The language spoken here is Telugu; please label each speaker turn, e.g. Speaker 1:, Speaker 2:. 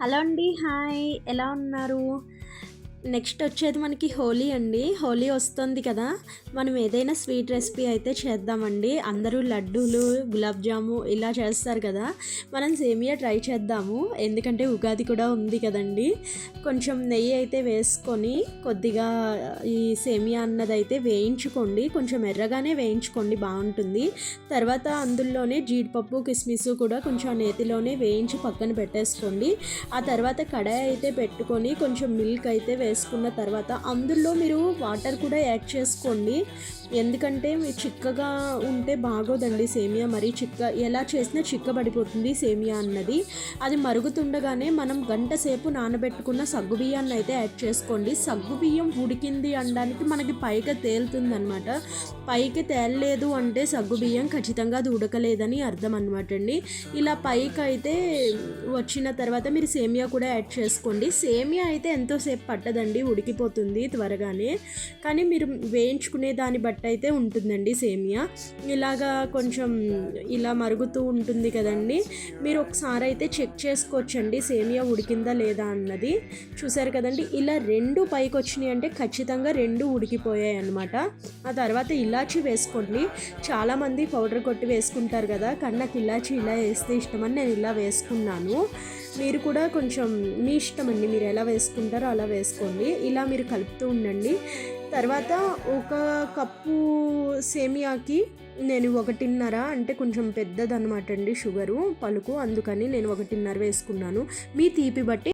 Speaker 1: హలో అండి హాయ్. ఎలా ఉన్నారు? నెక్స్ట్ వచ్చేది మనకి హోలీ అండి. హోలీ వస్తుంది కదా. మనం ఏదైనా స్వీట్ రెసిపీ అయితే చేద్దామండి. అందరూ లడ్డూలు గులాబ్ జాము ఇలా చేస్తారు కదా. మనం సేమియా ట్రై చేద్దాము. ఎందుకంటే ఉగాది కూడా ఉంది కదండి. కొంచెం నెయ్యి అయితే వేసుకొని కొద్దిగా ఈ సేమియా అన్నది అయితే వేయించుకోండి. కొంచెం ఎర్రగానే వేయించుకోండి బాగుంటుంది. తర్వాత అందులోనే జీడిపప్పు కిస్మిస్ కూడా కొంచెం నేతిలోనే వేయించి పక్కన పెట్టేసుకోండి. ఆ తర్వాత కడాయి అయితే పెట్టుకొని కొంచెం మిల్క్ అయితే వేసుకున్న తర్వాత అందులో మీరు వాటర్ కూడా యాడ్ చేసుకోండి. ఎందుకంటే మీరు చిక్కగా ఉంటే బాగోదండి సేమియా. మరి చిక్క ఎలా చేసినా చిక్కబడిపోతుంది సేమియా అన్నది. అది మరుగుతుండగానే మనం గంట సేపు నానబెట్టుకున్న సగ్గు బియ్యాన్ని అయితే యాడ్ చేసుకోండి. సగ్గు బియ్యం ఉడికింది అనడానికి మనకి పైకి తేలుతుందనమాట పైకి తేలలేదు అంటే సగ్గు బియ్యం ఖచ్చితంగా అది ఉడకలేదని అర్థం అనమాట అండి. ఇలా పైకి అయితే వచ్చిన తర్వాత మీరు సేమియా కూడా యాడ్ చేసుకోండి. సేమియా అయితే ఎంతోసేపు పట్టదు పట్టదండి ఉడికిపోతుంది త్వరగానే. కానీ మీరు వేయించుకునే దాన్ని బట్టి అయితే ఉంటుందండి సేమియా. ఇలాగా కొంచెం ఇలా మరుగుతూ ఉంటుంది కదండి. మీరు ఒకసారి అయితే చెక్ చేసుకోవచ్చండి సేమియా ఉడికిందా లేదా అన్నది. చూసారు కదండి ఇలా రెండు పైకి వచ్చినాయి అంటే ఖచ్చితంగా రెండు ఉడికిపోయాయి అనమాట ఆ తర్వాత ఇలాచి వేసుకోండి. చాలామంది పౌడర్ కొట్టి వేసుకుంటారు కదా కానీ నాకు ఇలాచి ఇలా వేస్తే ఇష్టమని నేను ఇలా వేసుకున్నాను. మీరు కూడా కొంచెం మీ ఇష్టం అండి మీరు ఎలా వేసుకుంటారో అలా వేసుకోండి. ఇలా మీరు కలుపుతూ ఉండండి. తర్వాత ఒక కప్పు సేమియాకి నేను ఒకటిన్నర అంటే కొంచెం పెద్దదనమాట అండి షుగరు పలుకు అందుకని నేను ఒకటిన్నర వేసుకున్నాను. మీ తీపి బట్టి